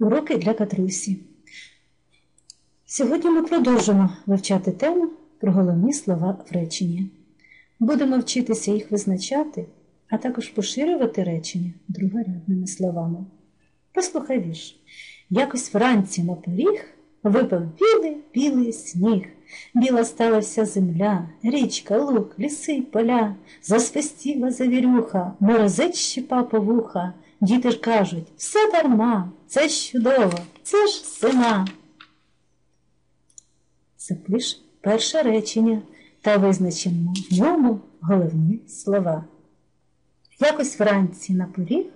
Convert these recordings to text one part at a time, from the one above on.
Уроки для Катрусі. Сьогодні ми продовжимо вивчати тему про головні слова в реченні. Будемо вчитися їх визначати, а також поширювати речення другорядними словами. Послухай вірш. Якось вранці на поріг випав білий білий сніг. Біла стала вся земля, річка, луг, ліси поля, засвистіла завірюха, морозець щипа по вуха. Діти ж кажуть, все дарма, це чудово, це ж зима. Запиш перше речення та визначимо в ньому головні слова. Якось вранці на поріг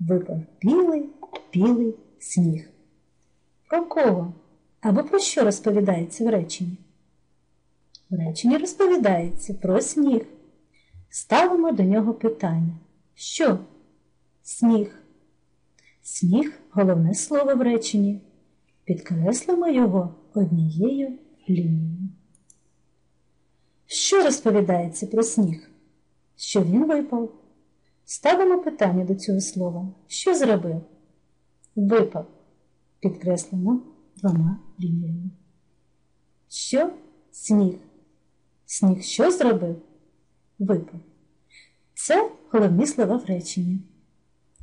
випав білий білий сніг. Про кого? Або про що розповідається в реченні? В реченні розповідається про сніг. Ставимо до нього питання. Що? Сніг. Сніг головне слово в реченні. Підкреслимо його однією лінією. Що розповідається про сніг? Що він випав? Ставимо питання до цього слова. Що зробив? Випав. Підкреслимо двома лініями. Що? Сніг. Сніг що зробив? Випав. Це головні слова в реченні.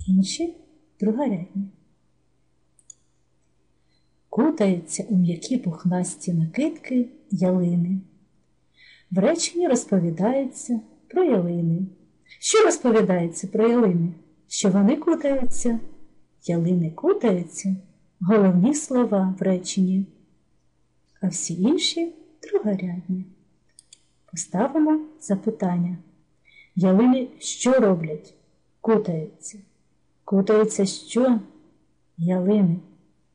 Інші другорядні. Кутаються у м'які пухнасті накидки ялини. В реченні розповідається про ялини. Що розповідається про ялини? Що вони кутаються? Ялини кутаються головні слова в реченні, а всі інші другорядні. Поставимо запитання. Ялини що роблять? Кутаються. Кутаються що? Ялини.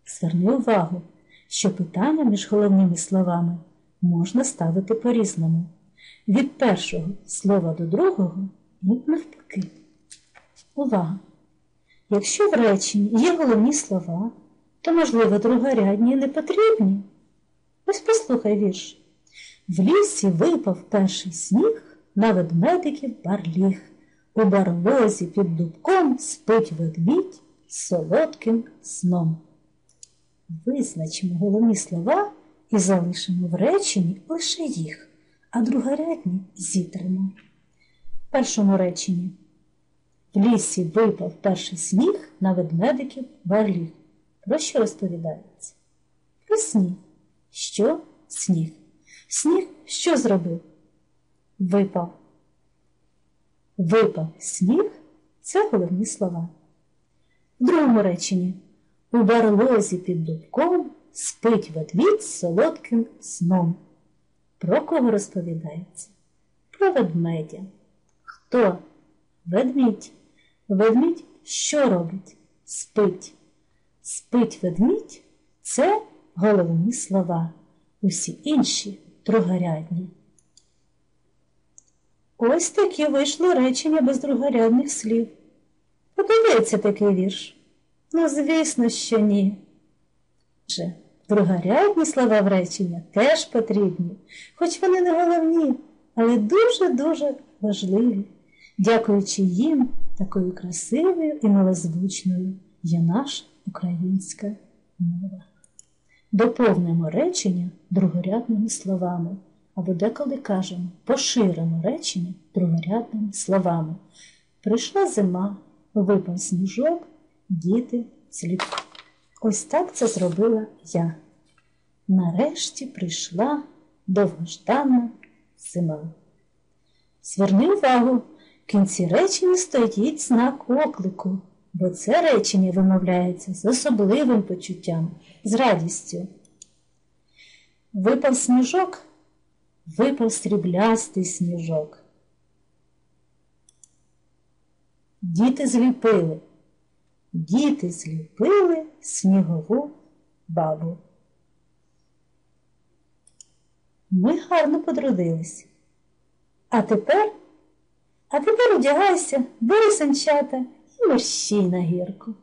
Зверни увагу, що питання між головними словами можна ставити по-різному. Від першого слова до другого і навпаки. Увага! Якщо в реченні є головні слова, то, можливо, другорядні не потрібні. Ось послухай вірш. В лісі випав перший сніг на ведмедиків барліг. У барлозі під дубком спить ведмідь солодким сном. Визначимо головні слова і залишимо в реченні лише їх, а другорядні зітримо. В першому реченні в лісі випав перший сніг на ведмедиків барліг. Про що розповідається? Про сніг. Що сніг? Сніг що зробив? Випав. Випав сніг це головні слова. В другому реченні у барлозі під дубком спить ведмідь солодким сном. Про кого розповідається? Про ведмедя. Хто? Ведмідь. Ведмідь що робить? Спить. Спить ведмідь це головні слова. Усі інші другорядні. Ось такі вийшло речення без другорядних слів. Подобається такий вірш? Ну, звісно, що ні. Другорядні слова в речення теж потрібні, хоч вони не головні, але дуже-дуже важливі. Дякуючи їм, такою красивою і милозвучною є наша українська мова. Доповнимо речення другорядними словами, або деколи кажемо, поширимо речення другорядними словами. Прийшла зима, випав сніжок, діти слід. Ось так це зробила я. Нарешті прийшла довгожданна зима. Зверни увагу, в кінці речення стоїть знак оклику, бо це речення вимовляється з особливим почуттям, з радістю. Випав сніжок, випав сріблястий сніжок. Діти зліпили. Діти зліпили снігову бабу. Ми гарно подрудились. А тепер, а тепер одягайся, бери санчата і мерщій на гірку.